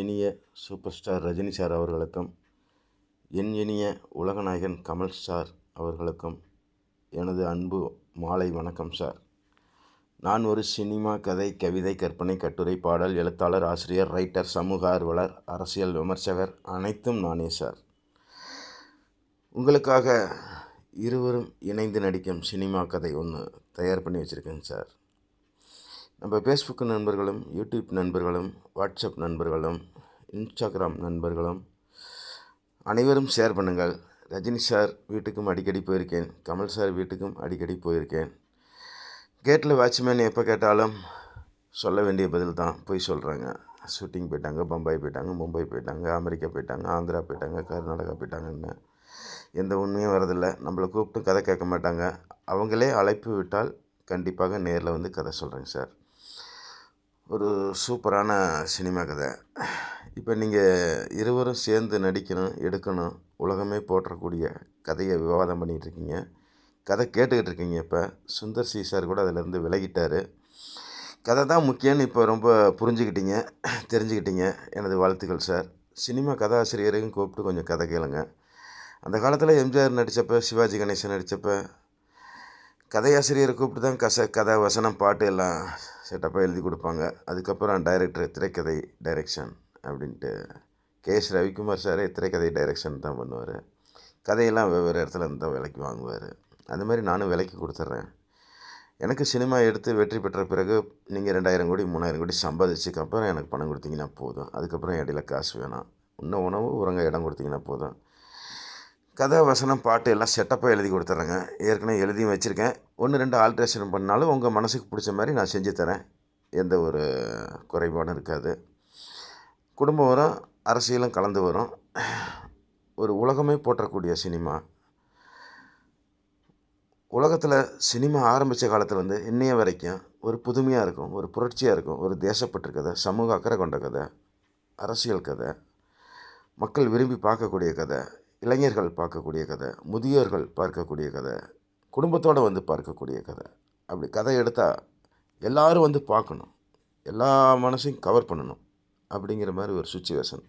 இனிய super star Rajini sir அவர்களுக்கும் என் இனிய உலகநாயகன் கமல் சார் அவர்களுக்கும் எனது அன்பு மாலை வணக்கம் சார். நான் ஒரு சினிமா கதை கவிதை கற்பனை கட்டுரை பாடல் எழுத்தாளர் ஆசிரியர் ரைட்டர் சமூக ஆர்வலர் அரசியல் விமர்சகர் அனைத்தும் நானே சார். உங்களுக்காக இருவரும் இணைந்து நடிக்கும் சினிமா கதை ஒன்று தயார் பண்ணி வச்சுருக்கேங்க சார். நம்ம ஃபேஸ்புக் நண்பர்களும் யூடியூப் நண்பர்களும் வாட்ஸ்அப் நண்பர்களும் இன்ஸ்டாகிராம் நண்பர்களும் அனைவரும் ஷேர் பண்ணுங்கள். ரஜினி சார் வீட்டுக்கும் அடிக்கடி போயிருக்கேன். கமல் சார் வீட்டுக்கும் அடிக்கடி போயிருக்கேன். கேட்டில் வாட்ச்மேன் எப்போ கேட்டாலும் சொல்ல வேண்டிய பதில் தான் போய் சொல்கிறாங்க ஷூட்டிங் போயிட்டாங்க பம்பாய் போயிட்டாங்க மும்பை போயிட்டாங்க அமெரிக்கா போயிட்டாங்க ஆந்திரா போயிட்டாங்க கர்நாடகா போயிட்டாங்கன்னு. எந்த உண்மையும் வரதில்லை. நம்மளை கூப்பிட்டு கதை கேட்க மாட்டாங்க. அவங்களே அழைப்பு விட்டால் கண்டிப்பாக நேரில் வந்து கதை சொல்கிறேங்க சார் ஒரு சூப்பரான சினிமா கதை. இப்போ நீங்கள் இருவரும் சேர்ந்து நடிக்கணும் எடுக்கணும் உலகமே போற்றக்கூடிய கதையை விவாதம் பண்ணிகிட்டு இருக்கீங்க கதை கேட்டுக்கிட்டு இருக்கீங்க இப்போ. சுந்தர் சி சார் கூட அதிலேருந்து விலகிட்டார். கதை தான் முக்கியம்னு இப்போ ரொம்ப புரிஞ்சுக்கிட்டீங்க தெரிஞ்சுக்கிட்டீங்க. எனது வாழ்த்துக்கள் சார். சினிமா கதாசிரியரையும் கூப்பிட்டு கொஞ்சம் கதை கேளுங்க. அந்த காலத்தில் எம்ஜிஆர் நடித்தப்போ சிவாஜி கணேசன் நடித்தப்போ கதையாசிரியரை கூப்பிட்டு தான் கச கதை வசனம் பாட்டு எல்லாம் செட்டப்பாக எழுதி கொடுப்பாங்க. அதுக்கப்புறம் டைரக்டர் திரைக்கதை டைரெக்ஷன் அப்படின்ட்டு கே எஸ் ரவிக்குமார் சாரே திரைக்கதை டைரெக்ஷன் தான் பண்ணுவார். கதையெல்லாம் வெவ்வேறு இடத்துல இருந்து தான் விலைக்கு வாங்குவார். அது மாதிரி நானும் விலைக்கு கொடுத்துட்றேன் எனக்கு சினிமா எடுத்து வெற்றி பெற்ற பிறகு நீங்கள் ரெண்டாயிரம் கோடி மூணாயிரம் கோடி சம்பாதிச்சதுக்கு அப்புறம் எனக்கு பணம் கொடுத்தீங்கன்னா போதும். அதுக்கப்புறம் இடையில காசு வேணாம். இன்னும் உணவு உரங்க இடம் கொடுத்தீங்கன்னா போதும். கதை வசனம் பாட்டு எல்லாம் செட்டப்பாக எழுதி கொடுத்துட்றேங்க ஏற்கனவே எழுதியும் வச்சுருக்கேன். ஒன்று ரெண்டு ஆல்ட்ரேஷன் பண்ணாலும் உங்கள் மனசுக்கு பிடிச்ச மாதிரி நான் செஞ்சு தரேன். எந்த ஒரு குறைபாடும் இருக்காது. குடும்பம் வரும் அரசியலும் கலந்து வரும். ஒரு உலகமே போற்றக்கூடிய சினிமா. உலகத்தில் சினிமா ஆரம்பித்த காலத்தில் வந்து இன்னைய வரைக்கும் ஒரு புதுமையாக இருக்கும் ஒரு புரட்சியாக இருக்கும் ஒரு தேசப்பற்று கதை சமூக அக்கறை கொண்ட கதை அரசியல் கதை மக்கள் விரும்பி பார்க்கக்கூடிய கதை இளைஞர்கள் பார்க்கக்கூடிய கதை முதியோர்கள் பார்க்கக்கூடிய கதை குடும்பத்தோடு வந்து பார்க்கக்கூடிய கதை. அப்படி கதை எடுத்தால் எல்லோரும் வந்து பார்க்கணும். எல்லா மனசையும் கவர் பண்ணணும். அப்படிங்கிற மாதிரி ஒரு சுச்சுவேஷன்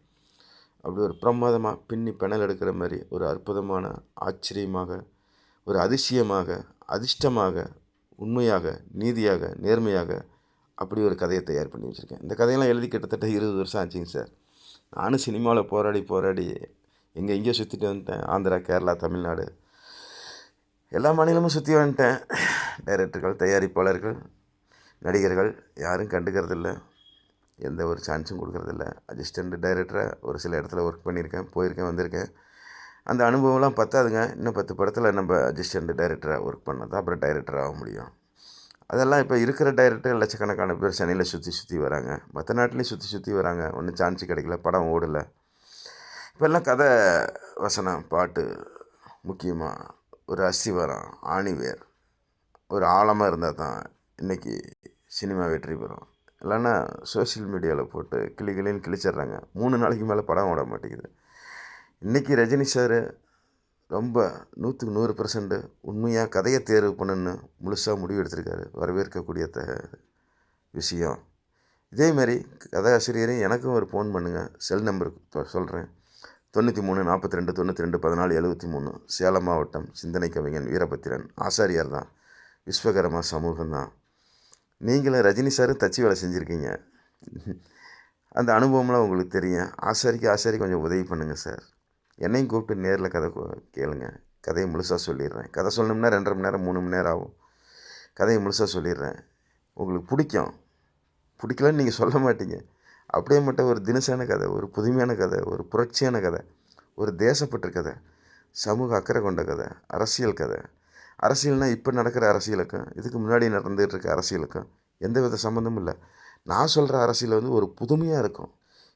அப்படி ஒரு பிரமாதமாக பின்னி பெணல் எடுக்கிற மாதிரி ஒரு அற்புதமான ஆச்சரியமாக ஒரு அதிசயமாக அதிர்ஷ்டமாக உண்மையாக நீதியாக நேர்மையாக அப்படி ஒரு கதையை தயார் பண்ணி வச்சுருக்கேன். இந்த கதையெல்லாம் எழுதி கிட்டத்தட்ட இருபது வருஷம் ஆச்சுங்க சார். நானும் சினிமாவில் போராடி போராடி எங்கே எங்கேயோ சுற்றிட்டு வந்துட்டேன். ஆந்திரா கேரளா தமிழ்நாடு. எல்லா மாநிலமும் சுற்றி வந்துட்டேன். டைரக்டர்கள் தயாரிப்பாளர்கள் நடிகர்கள் யாரும் கண்டுக்கிறதில்ல. எந்த ஒரு சான்ஸும் கொடுக்கறதில்ல. அசிஸ்டண்ட் டைரக்டராக ஒரு சில இடத்துல ஒர்க் பண்ணியிருக்கேன். போயிருக்கேன் வந்திருக்கேன். அந்த அனுபவம்லாம் பத்தாதுங்க. இன்னும் பத்து படத்தில் நம்ம அசிஸ்டண்ட் டைரக்டராக ஒர்க் பண்ணால் தான் அப்புறம் டைரக்டர் ஆக முடியும். அதெல்லாம் இப்போ இருக்கிற டைரக்டர் லட்சக்கணக்கான பேர் சென்னையில் சுற்றி சுற்றி வராங்க. மற்ற நாட்டிலையும் சுற்றி சுற்றி வராங்க. ஒன்றும் சான்ஸ் கிடைக்கல. படம் ஓடலை. இப்போல்லாம் கதை வசனம் பாட்டு முக்கியமாக ஒரு அஸ்திவாரம் ஆணிவேர். ஒரு ஆழமாக இருந்தால் தான் இன்றைக்கி சினிமா வெற்றி பெறும். இல்லைன்னா சோஷியல் மீடியாவில் போட்டு கிளி கிளின்னு கிழிச்சிட்றாங்க. மூணு நாளைக்கு மேலே படம் ஓட மாட்டேங்குது. இன்றைக்கி ரஜினி சார் ரொம்ப நூற்றுக்கு நூறு பர்சன்ட்டு உண்மையாக கதையை தேர்வு பண்ணுன்னு முழுசாக முடிவு எடுத்திருக்காரு. வரவேற்கக்கூடிய த விஷயம். இதேமாரி கதாசிரியரையும் எனக்கும் ஒரு ஃபோன் பண்ணுங்கள் செல் நம்பருக்கு சொல்கிறேன் தொண்ணூற்றி மூணு நாற்பத்தி ரெண்டு தொண்ணூற்றி ரெண்டு பதினாலு எழுபத்தி மூணு. சேலம் மாவட்டம் சிந்தனை கவிஞன் வீரபத்திரன் ஆசாரியார் தான். விஸ்வகரமா சமூகம் தான். நீங்களும் ரஜினி சாரும் தச்சு வேலை செஞ்சுருக்கீங்க. அந்த அனுபவம்லாம் உங்களுக்கு தெரியும். ஆசாரிக்கு ஆசாரி கொஞ்சம் உதவி பண்ணுங்கள் சார். என்னையும் கூப்பிட்டு நேரில் கதை கேளுங்க. கதையை முழுசாக சொல்லிடுறேன். கதை சொல்லணும்னா ரெண்டரை மணி நேரம் மூணு மணி நேரம் ஆகும். கதையை முழுசாக சொல்லிடுறேன். உங்களுக்கு பிடிக்கும். பிடிக்கலன்னு நீங்கள் சொல்ல மாட்டீங்க. அப்படியே ஒரு தினசான கதை ஒரு புதுமையான கதை ஒரு புரட்சியான கதை ஒரு தேசப்பற்று கதை சமூக அக்கறை கொண்ட கதை அரசியல் கதை. அரசியல்னால் இப்போ நடக்கிற அரசியலுக்கும் இதுக்கு முன்னாடி நடந்துகிட்டு இருக்க அரசியலுக்கும் எந்த வித சம்மந்தமும் இல்லை. நான் சொல்கிற அரசியல் வந்து ஒரு புதுமையாக இருக்கும்.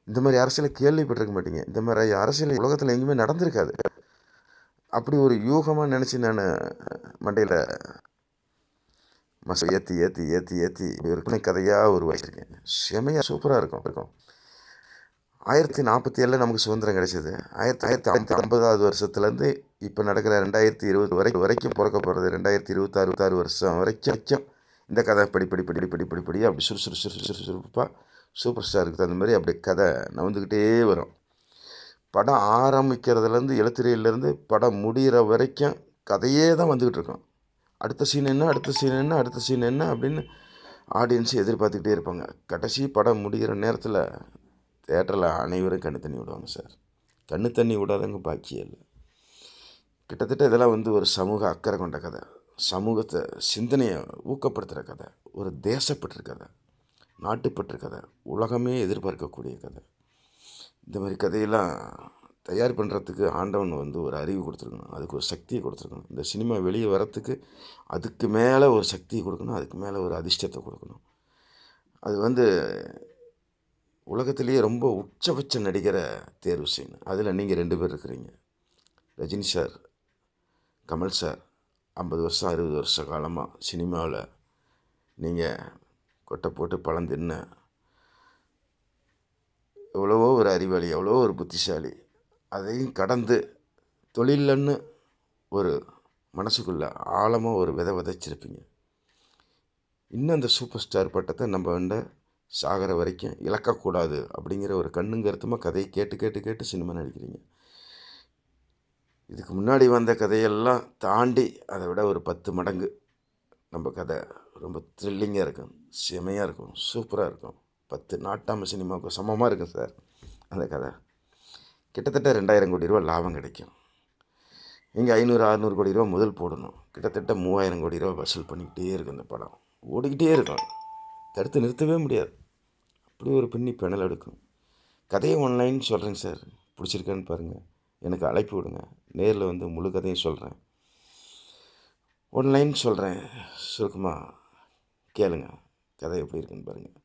இந்த மாதிரி அரசியலை கேள்விப்பட்டிருக்க மாட்டீங்க. இந்த மாதிரி அரசியல் உலகத்தில் எங்கேயுமே நடந்திருக்காது. அப்படி ஒரு யூகமாக நினச்சி நான் மண்டையில் மச ஏற்றி ஏற்றி ஏற்றி ஏற்றி விற்பனை கதையாக உருவாக்கியிருக்கேன். செமையாக சூப்பராக இருக்கும். இருக்கும். ஆயிரத்தி நாற்பத்தி ஏழில் நமக்கு சுதந்திரம் கிடைச்சிது. ஆயிரத்தி ஆயிரத்தி ஐம்பத்தி ஐம்பதாவது வருஷத்துலேருந்து இப்போ நடக்கிற ரெண்டாயிரத்தி இருபது வரைக்கும் வரைக்கும் பிறக்க போகிறது ரெண்டாயிரத்தி இருபத்தாறு இருபத்தாறு வருஷம் வரைக்கும் வரைக்கும். இந்த கதை படி படி படி படி படி படி அப்படி சுறு சுறு சுறுசுறுப்பாக சூப்பர் ஸ்டாருக்கு தகுந்த மாதிரி அப்படியே கதை நவந்துக்கிட்டே வரும். படம் ஆரம்பிக்கிறதுலேருந்து எழுத்துறையிலேருந்து படம் முடிகிற வரைக்கும் கதையே தான் வந்துக்கிட்டு இருக்கோம். அடுத்த சீன் என்ன அடுத்த சீன் என்ன அடுத்த சீன் என்ன அப்படின்னு ஆடியன்ஸ் எதிர்பார்த்துக்கிட்டே இருப்பாங்க. கடைசி படம் முடிகிற நேரத்தில் தேட்டரில் அனைவரும் கண்ணு தண்ணி விடுவாங்க சார். கண்ணு தண்ணி விடாதவங்க பாக்கியே இல்லை. கிட்டத்தட்ட இதெல்லாம் வந்து ஒரு சமூக அக்கறை கொண்ட கதை. சமூகத்தை சிந்தனையை ஊக்கப்படுத்துகிற கதை. ஒரு தேசப்பற்று கதை. நாட்டுப்பற்று கதை. உலகமே எதிர்பார்க்கக்கூடிய கதை. இந்த மாதிரி கதையெல்லாம் தயார் பண்ணுறதுக்கு ஆண்டவன் வந்து ஒரு அறிவு கொடுத்துருக்கணும். அதுக்கு ஒரு சக்தியை கொடுத்துருக்கணும். இந்த சினிமா வெளியே வரத்துக்கு அதுக்கு மேலே ஒரு சக்தியை கொடுக்கணும். அதுக்கு மேலே ஒரு அதிர்ஷ்டத்தை கொடுக்கணும். அது வந்து உலகத்திலேயே ரொம்ப உச்சபட்ச நடிகரை தேர்வு செய்யணும் அதில் நீங்கள் ரெண்டு பேர் இருக்கிறீங்க. ரஜினி சார் கமல் சார் ஐம்பது வருஷம் அறுபது வருஷ காலமாக சினிமாவில் நீங்கள் கொட்டை போட்டு பழம் தின்ன எவ்வளவோ ஒரு அறிவாளி எவ்வளோ ஒரு புத்திசாலி. அதையும் கடந்து தொழிலன்னு ஒரு மனசுக்குள்ளே ஆழமாக ஒரு விதை விதைச்சிருப்பீங்க. இன்னும் அந்த சூப்பர் ஸ்டார் பட்டத்தை நம்ம வந்து சாகிற வரைக்கும் இழக்கக்கூடாது அப்படிங்கிற ஒரு கண்ணுங்கருத்தமாக கதையை கேட்டு கேட்டு கேட்டு சினிமா நடிக்கிறீங்க. இதுக்கு முன்னாடி வந்த கதையெல்லாம் தாண்டி அதை விட ஒரு பத்து மடங்கு நம்ம கதை ரொம்ப த்ரில்லிங்காக இருக்கும் செமையாக இருக்கும் சூப்பராக இருக்கும். பத்து நாட்டாம சினிமாவுக்கு சமமாக இருக்கும் சார் அந்த கதை. கிட்டத்தட்ட ரெண்டாயிரம் கோடி ரூபா லாபம் கிடைக்கும். இங்கே ஐநூறு அறநூறு கோடி ரூபா முதல் போடணும். கிட்டத்தட்ட மூவாயிரம் கோடி ரூபா வசூல் பண்ணிக்கிட்டே இருக்கும் இந்த படம். ஓடிக்கிட்டே இருக்கும். தடுத்து நிறுத்தவே முடியாது. அப்படி ஒரு பின்னி பெணல் எடுக்கும். கதையை ஒன்லைன் சொல்கிறேங்க சார் பிடிச்சிருக்கான்னு பாருங்கள் எனக்கு அழைப்பு விடுங்க. நேரில் வந்து முழு கதையும் சொல்கிறேன் ஒன்லைன் சொல்கிறேன் சுருக்கமாக கேளுங்க. கதை எப்படி இருக்குன்னு பாருங்கள்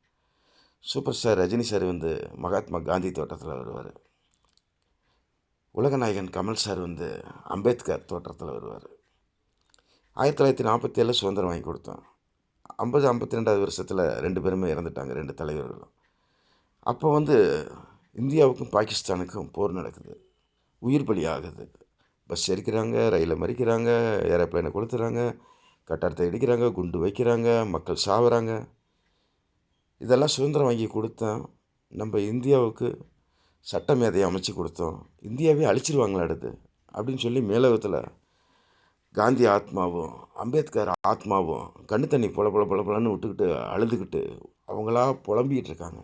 சூப்பர் ஸ்டார் ரஜினி சார் வந்து மகாத்மா காந்தி தோட்டத்தில் வருவார். உலகநாயகன் கமல் சார் வந்து அம்பேத்கர் தோட்டத்தில் வருவார். ஆயிரத்தி தொள்ளாயிரத்தி நாற்பத்தி ஏழில் சுதந்திரம் வாங்கி கொடுத்தோம். ஐம்பது ஐம்பத்தி ரெண்டாவது வருஷத்தில் ரெண்டு பேருமே இறந்துட்டாங்க ரெண்டு தலைவர்களும். அப்போ வந்து இந்தியாவுக்கும் பாகிஸ்தானுக்கும் போர் நடக்குது. உயிர் பலி ஆகுது. பஸ் எரிக்கிறாங்க ரயிலை மறிக்கிறாங்க ஏரோப்ளைனை கொளுத்துறாங்க கட்டடத்தை இடிக்கிறாங்க குண்டு வைக்கிறாங்க மக்கள் சாவுறாங்க. இதெல்லாம் சுதந்திரம் வாங்கி கொடுத்தா நம்ம இந்தியாவுக்கு சட்ட மேதையை அமைச்சு கொடுத்தோம். இந்தியாவே அழிச்சிருவாங்களா அடுத்து? அப்படின்னு சொல்லி மேலகத்தில் காந்தி ஆத்மாவும் அம்பேத்கர் ஆத்மாவும் கண்ணு தண்ணி பொல பொல பொல பொலன்னு விட்டுக்கிட்டு அழுதுகிட்டு அவங்களா புலம்பிக்கிட்டு இருக்காங்க.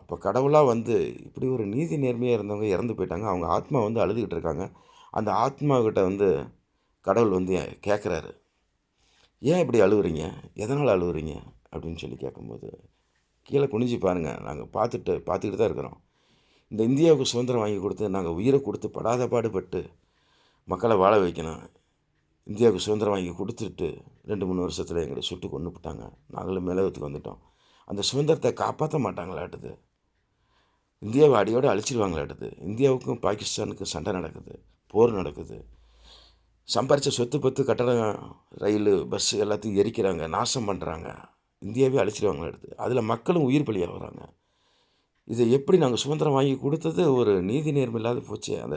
அப்போ கடவுளாக வந்து இப்படி ஒரு நீதி நேர்மையாக இருந்தவங்க இறந்து போயிட்டாங்க. அவங்க ஆத்மா வந்து அழுதுகிட்டு இருக்காங்க. அந்த ஆத்மாக்கிட்ட வந்து கடவுள் வந்து கேட்குறாரு ஏன் இப்படி அழுகுறீங்க எதனால் அழுகுறீங்க அப்படின்னு சொல்லி கேட்கும்போது கீழே குனிஞ்சு பாருங்கள் நாங்கள் பார்த்துட்டு பார்த்துக்கிட்டு தான் இருக்கிறோம். இந்த இந்தியாவுக்கு சுதந்திரம் வாங்கி கொடுத்து நாங்கள் உயிரை கொடுத்து படாத பாடுபட்டு மக்களை வாழ வைக்கணும். இந்தியாவுக்கு சுதந்திரம் வாங்கி கொடுத்துட்டு ரெண்டு மூணு வருஷத்தில் எங்களை சுட்டு கொண்டு விட்டாங்க. நாங்களும் மேலகத்துக்கு வந்துட்டோம். அந்த சுதந்திரத்தை காப்பாற்ற மாட்டாங்களாட்டுது. இந்தியாவை அடியோடு அழிச்சிருவாங்களாட்டுது. இந்தியாவுக்கும் பாகிஸ்தானுக்கும் சண்டை நடக்குது போர் நடக்குது. சம்பாரித்த சொத்து பத்து கட்டடம் ரயில் பஸ்ஸு எல்லாத்தையும் எரிக்கிறாங்க நாசம் பண்ணுறாங்க இந்தியாவே அழிச்சிருவாங்களாட்டுது. அதில் மக்களும் உயிர் பலியாக வராங்க இதை எப்படி நாங்கள் சுதந்திரம் வாங்கி கொடுத்தது? ஒரு நீதி நேர்மை இல்லாத போச்சு. அந்த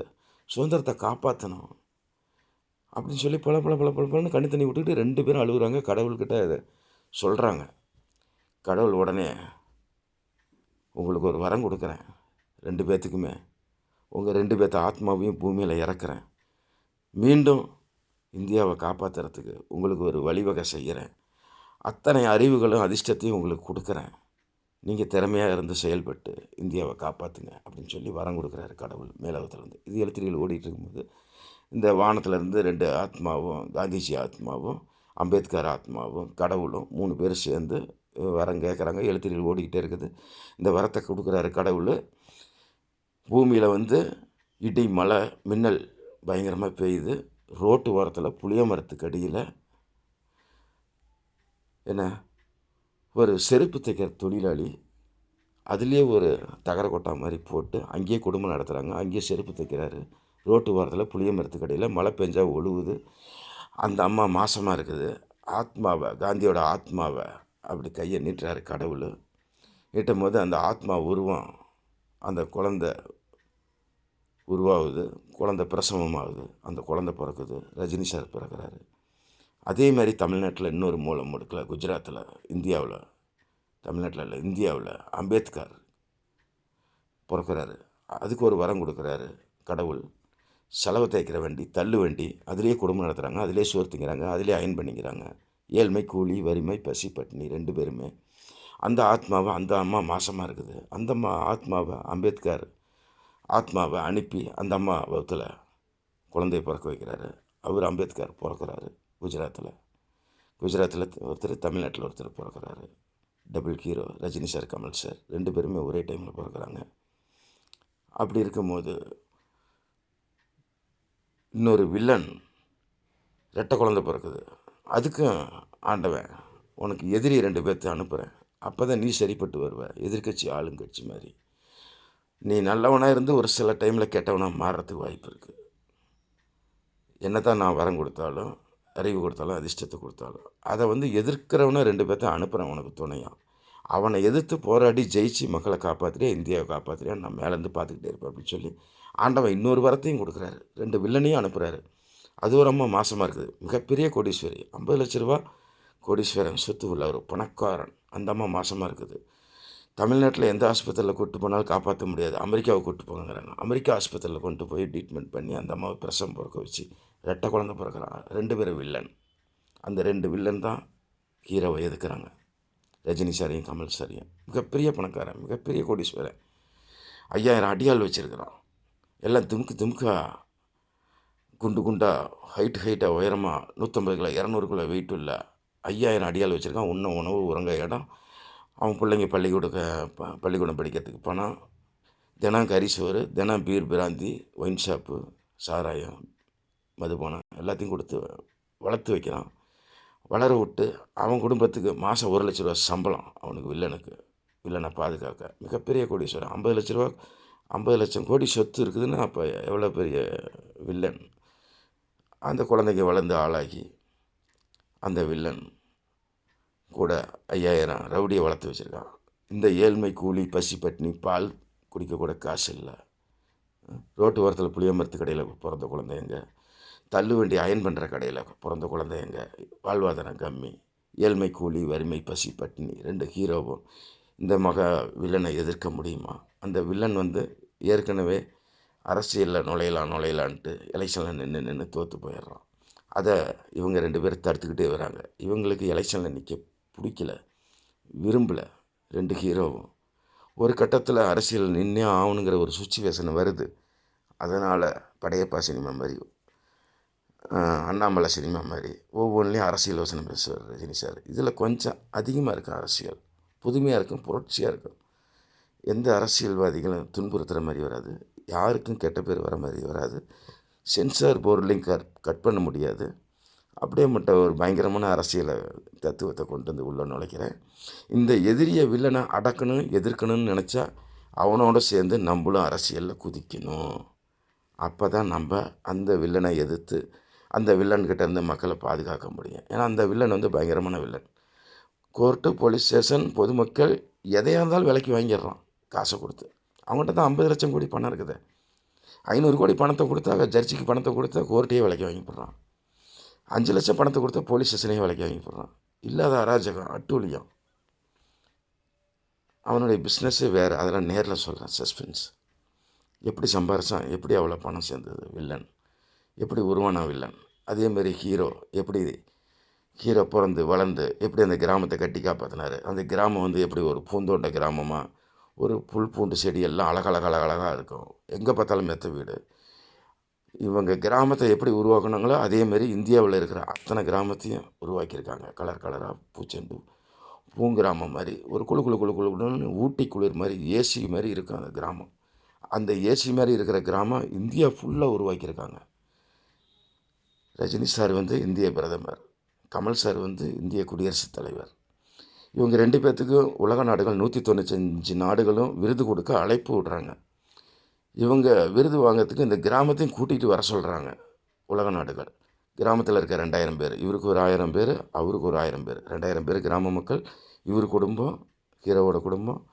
சுதந்திரத்தை காப்பாற்றணும் அப்படின்னு சொல்லி பல பல பல பல பலன்னு கண்ணி தண்ணி விட்டுக்கிட்டு ரெண்டு பேரும் அழுகுறாங்க. கடவுள்கிட்ட இதை சொல்கிறாங்க கடவுள் உடனே உங்களுக்கு ஒரு வரம் கொடுக்குறேன். ரெண்டு பேர்த்துக்குமே உங்கள் ரெண்டு பேர்த்த ஆத்மாவையும் பூமியில் இறக்குறேன். மீண்டும் இந்தியாவை காப்பாற்றுறதுக்கு உங்களுக்கு ஒரு வழிவகை செய்கிறேன் அத்தனை அறிவுகளும் அதிர்ஷ்டத்தையும் உங்களுக்கு கொடுக்குறேன். நீங்கள் திறமையாக இருந்து செயல்பட்டு இந்தியாவை காப்பாற்றுங்க அப்படின்னு சொல்லி வரம் கொடுக்குறாரு கடவுள் மேலகத்துலேருந்து இது எழுத்துறிகள் ஓடிட்டு இருக்கும்போது இந்த வானத்துலேருந்து ரெண்டு ஆத்மாவும் காந்திஜி ஆத்மாவும் அம்பேத்கர் ஆத்மாவும் கடவுளும் மூணு பேர் சேர்ந்து வரம் கேட்குறாங்க எழுத்துறிகள் ஓடிக்கிட்டே இருக்குது. இந்த வரத்தை கொடுக்குறாரு கடவுள். பூமியில் வந்து இடி மழை மின்னல் பயங்கரமாக பெய்யுது. ரோட்டு ஓரத்தில் புளிய மரத்துக்கு அடியில் என்ன? ஒரு செருப்பு தைக்கிற தொழிலாளி அதுலேயே ஒரு தகர கொட்டா மாதிரி போட்டு அங்கேயே குடும்பம் நடத்துகிறாங்க அங்கேயே செருப்பு தைக்கிறாரு. ரோட்டு ஓரத்தில் புளிய மரத்துக்கு கடையில் மழை பெஞ்சா ஒழுகுது. அந்த அம்மா மாசமாக இருக்குது. ஆத்மாவை காந்தியோட ஆத்மாவை அப்படி கையை நீட்டுறாரு கடவுள். நீட்டும் போது அந்த ஆத்மா உருவம் அந்த குழந்த உருவாகுது. குழந்த பிரசவமாகுது. அந்த குழந்த பிறக்குது. ரஜினி சார் பிறக்கிறாரு. அதே மாதிரி தமிழ்நாட்டில் இன்னொரு மூலம் முடுக்கல குஜராத்தில் இந்தியாவில் தமிழ்நாட்டில் இல்லை இந்தியாவில் அம்பேத்கர் பிறக்கிறாரு. அதுக்கு ஒரு வரம் கொடுக்குறாரு கடவுள். செலவு தேய்க்கிற வண்டி தள்ளு வண்டி அதிலே குடும்பம் நடத்துகிறாங்க அதிலே சோறு திங்கிறாங்க அதிலே அயன் பண்ணிக்கிறாங்க. ஏழ்மை கூலி வறுமை பசி பட்டினி ரெண்டு பேருமே. அந்த ஆத்மாவை அந்த அம்மா மாசமாக இருக்குது. அந்த அம்மா ஆத்மாவை அம்பேத்கர் ஆத்மாவை அனுப்பி அந்த அம்மா வகுத்தில் குழந்தைய பிறக்க வைக்கிறாரு. அவர் அம்பேத்கர் பிறக்கிறாரு. குஜராத்தில். குஜராத்தில் ஒருத்தர் தமிழ்நாட்டில் ஒருத்தர் பிறக்கிறாரு. Double hero Rajini sir Kamal sir ரெண்டு பேருமே ஒரே டைமில் பிறக்கிறாங்க. அப்படி இருக்கும்போது இன்னொரு வில்லன் ரெட்டை குழந்தை பிறக்குது. அதுக்கும் ஆண்டவன் உனக்கு எதிரி ரெண்டு பேர்த்து அனுப்புகிறேன் அப்போ தான் நீ சரிப்பட்டு வருவ. எதிர்க்கட்சி ஆளுங்கட்சி மாதிரி. நீ நல்லவனாக இருந்து ஒரு சில டைமில் கெட்டவனாக மாறுறதுக்கு வாய்ப்பு இருக்குது என்ன தான் நான் வரம் கொடுத்தாலும் அறிவு கொடுத்தாலும் அதிர்ஷ்டத்தை கொடுத்தாலும். அதை வந்து எதிர்க்கிறவனை ரெண்டு பேர்த்த அனுப்புகிறேன் உனக்கு துணையாக அவனை எதிர்த்து போராடி ஜெயிச்சு மக்களை காப்பாற்றுறியா இந்தியாவை காப்பாற்றுறியா நான் மேலேருந்து பார்த்துக்கிட்டே இருப்பேன் அப்படின்னு சொல்லி ஆண்டவன் இன்னொரு வரத்தையும் கொடுக்குறாரு. ரெண்டு வில்லனையும் அனுப்புகிறாரு அது ஒரு அம்மா மாசமாக இருக்குது. மிகப்பெரிய கோடீஸ்வரி. ஐம்பது லட்ச ரூபா கோடீஸ்வரன் சொத்து உள்ள ஒரு பணக்காரன். அந்த அம்மா மாசமாக இருக்குது. தமிழ்நாட்டில் எந்த ஆஸ்பத்திரியில் கூப்பிட்டு போனாலும் காப்பாற்ற முடியாது. அமெரிக்காவை கூப்பிட்டு போங்கிறாங்க அமெரிக்கா ஆஸ்பத்திரியில் கொண்டு போய் ட்ரீட்மெண்ட் பண்ணி அந்த அம்மாவை பிரசவம் பிறக்க வச்சு ரெட்டை குழந்தை பிறக்கிறான். ரெண்டு பேரும் வில்லன் அந்த ரெண்டு வில்லன் தான் ஹீரோவை எதுக்குறாங்க? ரஜினி சாரியும் கமல் சாரையும். மிகப்பெரிய பணக்காரன் மிகப்பெரிய கோடீஸ்வரன். ஐயாயிரம் அடியால் வச்சுருக்கிறான். எல்லாம் திமுக்கு திமுக்கா குண்டு குண்டாக ஹைட் ஹைட்டாக உயரமாக நூற்றம்பது கிலோ இரநூறு கிலோ வெயிட் உள்ள ஐயாயிரம் அடியாள் வச்சுருக்கான். உண்ண உணவு உறங்க இடம் அவன் பிள்ளைங்க பள்ளிக்கூட ப பள்ளிக்கூடம் படிக்கிறதுக்கு பணம் தினம் கறி சோறு தினம் பீர் பிராந்தி ஒயின் ஷாப்பு சாராயம் மதுபானம் எல்லாத்தையும் கொடுத்து வளர்த்து வைக்கிறான். வளர விட்டு அவன் குடும்பத்துக்கு மாதம் ஒரு லட்ச ரூபா சம்பளம் அவனுக்கு வில்லனுக்கு வில்லனை பாதுகாக்க. மிகப்பெரிய கோடீஸ்வரன். ஐம்பது லட்ச ரூபா ஐம்பது லட்சம் கோடி சொத்து இருக்குதுன்னா அப்போ எவ்வளோ பெரிய வில்லன்? அந்த குழந்தைங்க வளர்ந்து ஆளாகி அந்த வில்லன் கூட ஐயாயிரம் ரவுடியை வளர்த்து வச்சுருக்கான். இந்த ஏழ்மை கூலி பசி பட்டினி பால் குடிக்கக்கூட காசு இல்லை. ரோட்டு ஓரத்தில் புளிய மரத்து கடையில் பிறந்த குழந்தைங்க தள்ளு வண்டி அயன் பண்ணுற கடையில் பிறந்த குழந்தைங்க வாழ்வாதாரம் கம்மி ஏழ்மை கூலி வறுமை பசி பட்டினி ரெண்டு ஹீரோவும் இந்த மக வில்லனை எதிர்க்க முடியுமா? அந்த வில்லன் வந்து ஏற்கனவே அரசியலில் நுழையலாம் நுழையலான்ட்டு எலெக்ஷனில் நின்று நின்று தோற்று போயிடுறான். அதை இவங்க ரெண்டு பேரும் தடுத்துக்கிட்டே வராங்க. இவங்களுக்கு எலெக்ஷனில் நிற்க பிடிக்கல விரும்பலை. ரெண்டு ஹீரோவும் ஒரு கட்டத்தில் அரசியல் நின்னே ஆகணுங்கிற ஒரு சுச்சுவேஷன் வருது. அதனால் படையப்பா சினிமா மாதிரி அண்ணாமலை சினிமா மாதிரி ஒவ்வொன்றிலையும் அரசியல் யோசனை பேசுவார் ரஜினி சார். இதில் கொஞ்சம் அதிகமாக இருக்கும் அரசியல். புதுமையாக இருக்கும் புரட்சியாக இருக்கும். எந்த அரசியல்வாதிகளும் துன்புறுத்துகிற மாதிரி வராது. யாருக்கும் கெட்ட பேர் வர மாதிரி வராது. சென்சார் போர்ட்லேயும் கட் கட் பண்ண முடியாது. அப்படியே மட்டும் ஒரு பயங்கரமான அரசியலை தத்துவத்தை கொண்டு வந்து உள்ளே நுழைக்கிறேன். இந்த எதிரியை வில்லனை அடக்கணும் எதிர்க்கணும்னு நினச்சா அவனோட சேர்ந்து நம்மளும் அரசியலில் குதிக்கணும். அப்போ தான் நம்ம அந்த வில்லனை எதிர்த்து அந்த வில்லன்கிட்ட இருந்து மக்களை பாதுகாக்க முடியும். ஏன்னா அந்த வில்லன் வந்து பயங்கரமான வில்லன். கோர்ட்டு போலீஸ் ஸ்டேஷன் பொதுமக்கள் எதையாக இருந்தாலும் விலைக்கு வாங்கிடுறான் காசை கொடுத்து. அவங்கள்ட்ட தான் ஐம்பது லட்சம் கோடி பணம் இருக்குது. ஐநூறு கோடி பணத்தை கொடுத்தா ஜட்ஜிக்கு பணத்தை கொடுத்தா கோர்ட்டையே விலைக்கு வாங்கிப்படுறான் அஞ்சு லட்சம் பணத்தை கொடுத்தா போலீஸ் ஸ்டேஷனையும் விலைக்கு வாங்கி போடுறான். இல்லாத அராஜகம் அட்டூழியம். அவனுடைய பிஸ்னஸ்ஸே வேறு. அதெல்லாம் நேரில் சொல்கிறேன் சஸ்பென்ஸ் எப்படி சம்பாரிச்சான் எப்படி அவ்வளோ பணம் சேர்ந்தது வில்லன் எப்படி உருவான வில்லன் அதேமாரி ஹீரோ எப்படி ஹீரோ பிறந்து வளர்ந்து எப்படி அந்த கிராமத்தை கட்டி காப்பாற்றினார் அந்த கிராமம் வந்து எப்படி ஒரு பூந்தோட்ட கிராமமாக ஒரு புல் பூண்டு செடி எல்லாம் அழகழகழகழகாக இருக்கும். எங்கே பார்த்தாலும் மெத்த வீடு. இவங்க கிராமத்தை எப்படி உருவாக்கணுங்களோ அதேமாரி இந்தியாவில் இருக்கிற அத்தனை கிராமத்தையும் உருவாக்கியிருக்காங்க. கலர் கலராக பூச்செண்டு பூங்கிராமம் மாதிரி ஒரு குழு குழு குழு குழுன்னு ஊட்டி குளிர் மாதிரி ஏசி மாதிரி இருக்கும் அந்த கிராமம். அந்த ஏசி மாதிரி இருக்கிற கிராமம் இந்தியா ஃபுல்லாக உருவாக்கியிருக்காங்க. ரஜினி சார் வந்து இந்திய பிரதமர் கமல் சார் வந்து இந்திய குடியரசுத் தலைவர். இவங்க ரெண்டு பேர்த்துக்கும் உலக நாடுகள் நூற்றி தொண்ணூத்தஞ்சு நாடுகளும் விருது கொடுக்க அழைப்பு விடுறாங்க. இவங்க விருது வாங்கிறதுக்கு இந்த கிராமத்தையும் கூட்டிகிட்டு வர சொல்கிறாங்க உலக நாடுகள். கிராமத்தில் இருக்க ரெண்டாயிரம் பேர். இவருக்கு ஒரு ஆயிரம் பேர் அவருக்கு ஒரு ஆயிரம் பேர். ரெண்டாயிரம் பேர் கிராம மக்கள். இவர் குடும்பம் ஹீரோவோட குடும்பம்.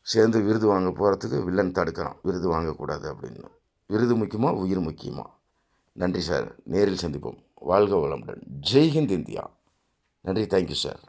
சேர்ந்து விருது வாங்க போகிறதுக்கு வில்லன் தடுக்கிறான். விருது வாங்கக்கூடாது அப்படின்னு. விருது முக்கியமா உயிர் முக்கியமா? நன்றி சார். நேரில் சந்திப்போம். வாழ்க வளமுடன். ஜெய்ஹிந்த் இந்தியா. நன்றி. Thank you sir